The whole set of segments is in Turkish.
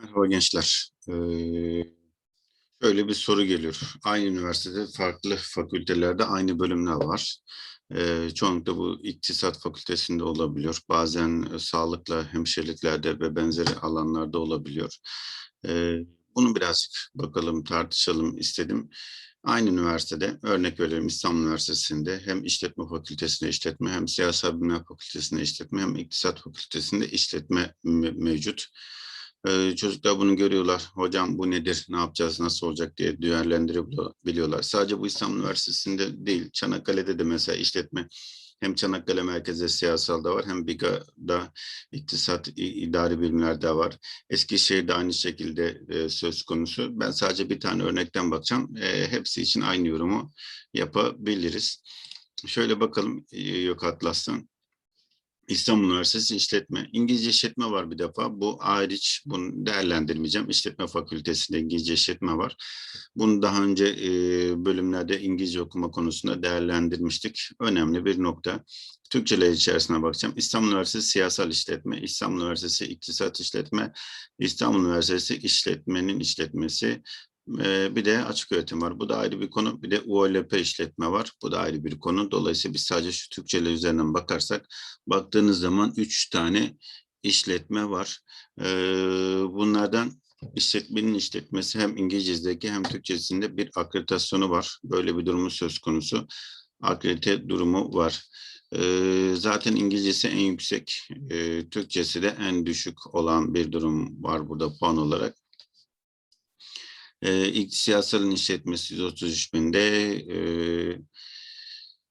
Merhaba gençler. Ee, şöyle bir soru geliyor. Aynı üniversitede farklı fakültelerde aynı bölümler var. Ee, çoğunlukla bu iktisat fakültesinde olabiliyor. Bazen e, sağlıkla, hemşireliklerde ve benzeri alanlarda olabiliyor. Ee, bunu birazcık bakalım, tartışalım istedim. Aynı üniversitede, örnek verelim İstanbul Üniversitesi'nde hem işletme fakültesinde işletme, hem siyasal bilimler fakültesinde işletme, hem iktisat fakültesinde işletme me- mevcut. Ee, çocuklar bunu görüyorlar. Hocam bu nedir, ne yapacağız, nasıl olacak diye değerlendirebiliyorlar. Sadece bu İstanbul Üniversitesi'nde değil, Çanakkale'de de mesela işletme hem Çanakkale Merkez'de siyasalda var hem BİGA'da iktisat idari bilimlerde var. Eskişehir'de aynı şekilde e, söz konusu. Ben sadece bir tane örnekten bakacağım. E, hepsi için aynı yorumu yapabiliriz. Şöyle bakalım e, yok Atlas'tan. İstanbul Üniversitesi İşletme. İngilizce işletme var bir defa. Bu hariç bunu değerlendirmeyeceğim. İşletme Fakültesi'nde İngilizce işletme var. Bunu daha önce e, bölümlerde İngilizce okuma konusunda değerlendirmiştik. Önemli bir nokta. Türkçeler içerisine bakacağım. İstanbul Üniversitesi Siyasal İşletme, İstanbul Üniversitesi İktisat İşletme, İstanbul Üniversitesi İşletmenin işletmesi, bir de açık öğretim var. Bu da ayrı bir konu. Bir de UOLP işletme var. Bu da ayrı bir konu. Dolayısıyla biz sadece şu Türkçeler üzerinden bakarsak baktığınız zaman üç tane işletme var. Bunlardan işletmenin işletmesi hem İngilizce'deki hem Türkçesinde bir akreditasyonu var. Böyle bir durumu söz konusu. Akredite durumu var. Zaten İngilizcesi en yüksek, e, Türkçesi de en düşük olan bir durum var burada puan olarak. E, ilk siyasalın işletmesi 133 binde, e,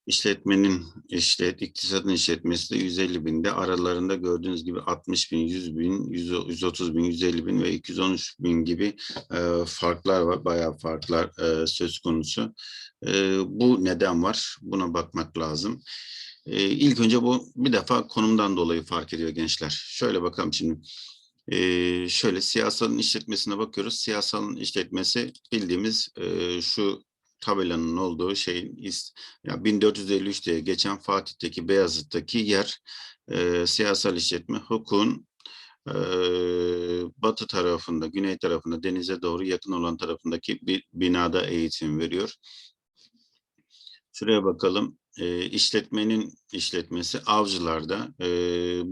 işletmenin işlet, iktisadın işletmesi de 150 binde. Aralarında gördüğünüz gibi 60 bin, 100 bin, 100, 130 bin, 150 bin ve 213 bin gibi e, farklar var. Bayağı farklar e, söz konusu. E, bu neden var? Buna bakmak lazım. E, ilk önce bu bir defa konumdan dolayı fark ediyor gençler. Şöyle bakalım şimdi. Ee, şöyle siyasalın işletmesine bakıyoruz. Siyasalın işletmesi bildiğimiz e, şu tabelanın olduğu şeyin ya 1453 diye geçen Fatih'teki Beyazıt'taki yer e, siyasal işletme hukukun batı tarafında, güney tarafında denize doğru yakın olan tarafındaki bir binada eğitim veriyor. Şuraya bakalım. E, işletmenin işletmesi Avcılar'da. E,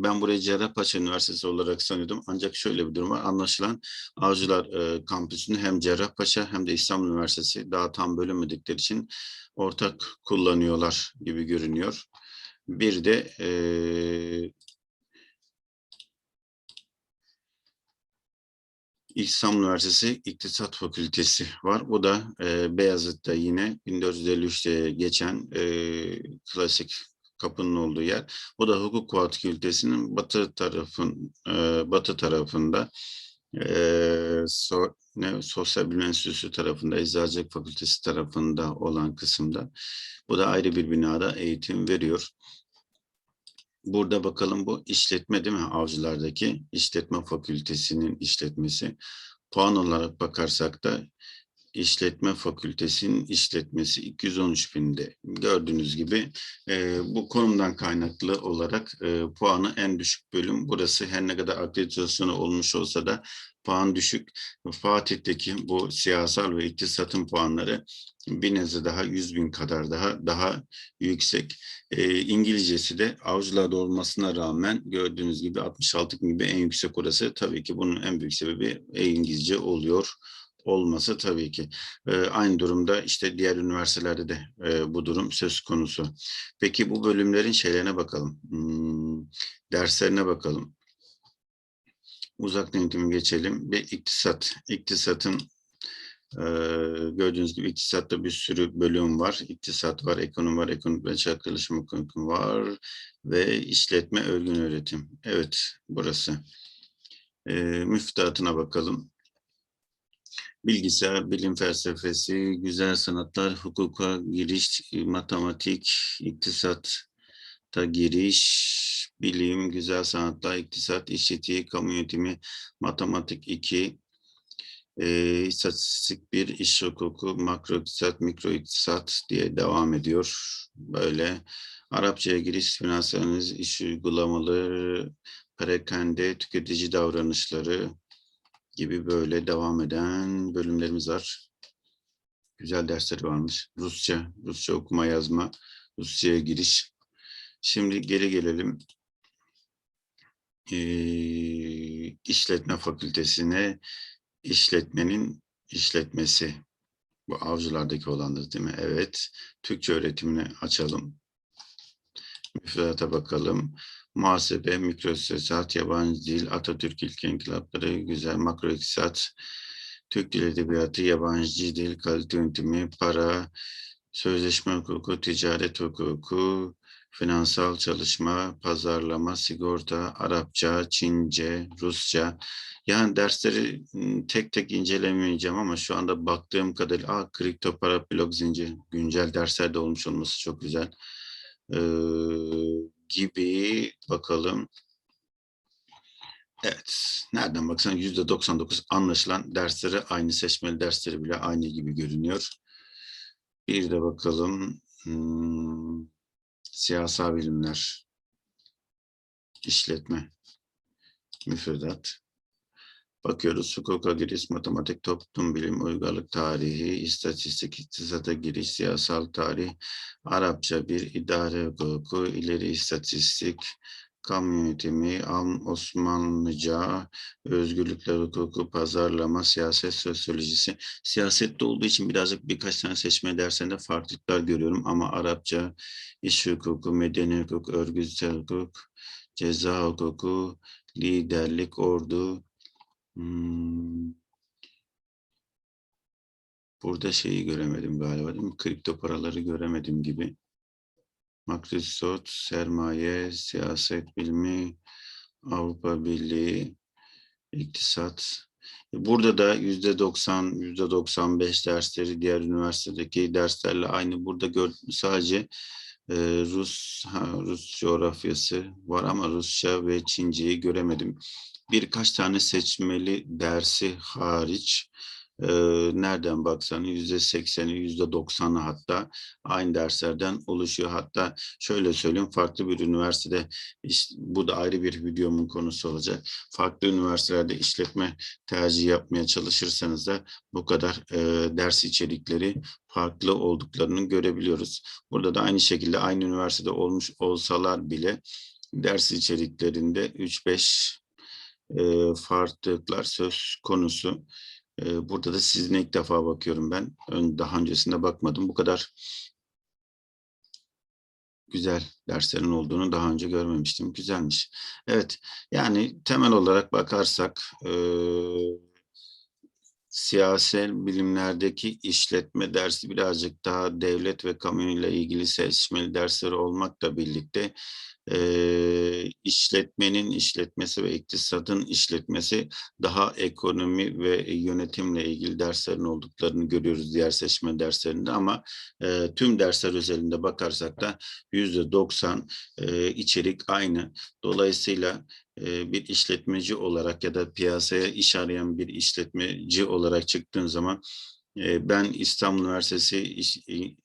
ben burayı Cerrahpaşa Üniversitesi olarak sanıyordum. Ancak şöyle bir durum var. Anlaşılan Avcılar e, kampüsünü hem Cerrahpaşa hem de İstanbul Üniversitesi daha tam bölünmedikleri için ortak kullanıyorlar gibi görünüyor. Bir de e, İstanbul Üniversitesi İktisat Fakültesi var. Bu da e, Beyazıt'ta yine 1453'te geçen e, klasik kapının olduğu yer. Bu da hukuk fakültesinin batı tarafın e, batı tarafında e, so, ne, Sosyal Bilim Enstitüsü tarafında, Eczacılık Fakültesi tarafında olan kısımda. Bu da ayrı bir binada eğitim veriyor. Burada bakalım bu işletme değil mi? Avcılardaki işletme fakültesinin işletmesi. Puan olarak bakarsak da işletme fakültesinin işletmesi 213 binde. Gördüğünüz gibi e, bu konumdan kaynaklı olarak e, puanı en düşük bölüm burası. Her ne kadar akreditasyonu olmuş olsa da puan düşük. Fatih'teki bu siyasal ve iktisatın puanları bir nebze daha 100 bin kadar daha daha yüksek. E, İngilizcesi de avcılarda olmasına rağmen gördüğünüz gibi 66 gibi en yüksek orası. Tabii ki bunun en büyük sebebi İngilizce oluyor olması tabii ki. E, aynı durumda işte diğer üniversitelerde de e, bu durum söz konusu. Peki bu bölümlerin şeylerine bakalım. Hmm, derslerine bakalım. Uzak yönetimi geçelim. Bir iktisat. İktisatın ee, gördüğünüz gibi iktisatta bir sürü bölüm var. İktisat var, ekonomi var, ekonomi ve çalışma ekonomi var ve işletme örgün öğretim. Evet, burası. Ee, müfredatına bakalım. Bilgisayar, bilim felsefesi, güzel sanatlar, hukuka giriş, matematik, iktisatta giriş, bilim, güzel sanatlar, iktisat, iş etiği, kamu yönetimi, matematik 2, e, istatistik bir iş hukuku, makro iktisat, mikro iktisat diye devam ediyor. Böyle Arapçaya giriş, finans analiz, iş uygulamaları, perakende, tüketici davranışları, gibi böyle devam eden bölümlerimiz var. Güzel dersleri varmış. Rusça, Rusça okuma yazma, Rusça'ya giriş. Şimdi geri gelelim. Ee, işletme fakültesine işletmenin işletmesi. Bu avcılardaki olandır değil mi? Evet. Türkçe öğretimini açalım. Müfredata bakalım. Muhasebe, mikroiktisat, yabancı dil, Atatürk İlk İnkılapları, güzel makro iktisat, Türk Dil Edebiyatı, yabancı dil, kalite yönetimi, para, sözleşme hukuku, ticaret hukuku, finansal çalışma, pazarlama, sigorta, Arapça, Çince, Rusça. Yani dersleri tek tek incelemeyeceğim ama şu anda baktığım kadarıyla aa, kripto para blok zincir güncel derslerde olmuş olması çok güzel. Ee, gibi bakalım. Evet. Nereden baksan yüzde 99 anlaşılan dersleri aynı seçmeli dersleri bile aynı gibi görünüyor. Bir de bakalım. Hmm, siyasal bilimler. işletme. Müfredat. Bakıyoruz hukuka giriş, matematik, toplum bilim, uygarlık tarihi, istatistik, iktisata giriş, siyasal tarih, Arapça bir idare hukuku, ileri istatistik, kamu yönetimi, Am- Osmanlıca, özgürlükler hukuku, pazarlama, siyaset sosyolojisi. Siyasette olduğu için birazcık birkaç tane seçme derslerinde farklılıklar görüyorum ama Arapça, iş hukuku, medeni hukuk, örgütsel hukuk, ceza hukuku, liderlik, ordu, Hmm. Burada şeyi göremedim galiba değil mi? Kripto paraları göremedim gibi. Makrisot, sermaye, siyaset bilimi, Avrupa Birliği, iktisat. Burada da yüzde 90, yüzde 95 dersleri diğer üniversitedeki derslerle aynı. Burada gör, sadece Rus, ha, Rus coğrafyası var ama Rusça ve Çince'yi göremedim. Birkaç tane seçmeli dersi hariç e, nereden baksan yüzde sekseni, yüzde doksanı hatta aynı derslerden oluşuyor. Hatta şöyle söyleyeyim farklı bir üniversitede işte, bu da ayrı bir videomun konusu olacak. Farklı üniversitelerde işletme tercih yapmaya çalışırsanız da bu kadar e, ders içerikleri farklı olduklarını görebiliyoruz. Burada da aynı şekilde aynı üniversitede olmuş olsalar bile ders içeriklerinde 3-5 e, farklılıklar söz konusu. E, burada da sizin ilk defa bakıyorum ben. Ön, daha öncesinde bakmadım. Bu kadar güzel derslerin olduğunu daha önce görmemiştim. Güzelmiş. Evet, yani temel olarak bakarsak e, siyasal bilimlerdeki işletme dersi birazcık daha devlet ve kamuyla ilgili seçmeli dersleri olmakla birlikte e, işletmenin işletmesi ve iktisadın işletmesi daha ekonomi ve yönetimle ilgili derslerin olduklarını görüyoruz diğer seçme derslerinde ama e, tüm dersler özelinde bakarsak da yüzde doksan içerik aynı. Dolayısıyla bir işletmeci olarak ya da piyasaya iş arayan bir işletmeci olarak çıktığın zaman ben İstanbul Üniversitesi iş,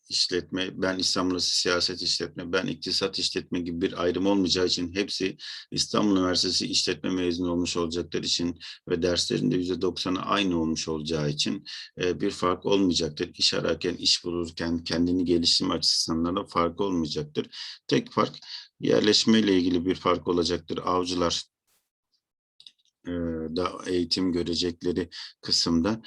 işletme, ben İstanbul Üniversitesi siyaset işletme, ben iktisat işletme gibi bir ayrım olmayacağı için hepsi İstanbul Üniversitesi işletme mezunu olmuş olacakları için ve derslerinde yüzde doksanı aynı olmuş olacağı için bir fark olmayacaktır. İş ararken, iş bulurken kendini geliştirme açısından da fark olmayacaktır. Tek fark yerleşme ile ilgili bir fark olacaktır. Avcılar da eğitim görecekleri kısımda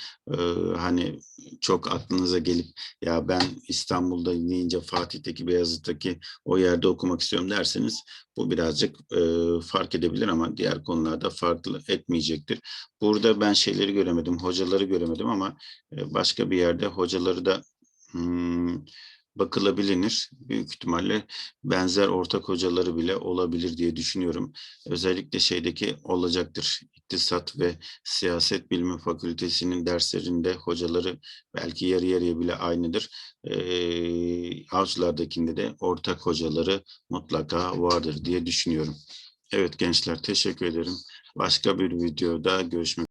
hani çok aklınıza gelip ya ben İstanbul'da deyince Fatih'teki Beyazıt'taki o yerde okumak istiyorum derseniz bu birazcık fark edebilir ama diğer konularda farklı etmeyecektir. Burada ben şeyleri göremedim, hocaları göremedim ama başka bir yerde hocaları da hmm, bakılabilir. Büyük ihtimalle benzer ortak hocaları bile olabilir diye düşünüyorum. Özellikle şeydeki olacaktır. İktisat ve Siyaset Bilimi Fakültesinin derslerinde hocaları belki yarı yarıya bile aynıdır. Ee, avcılardakinde de ortak hocaları mutlaka vardır diye düşünüyorum. Evet gençler teşekkür ederim. Başka bir videoda görüşmek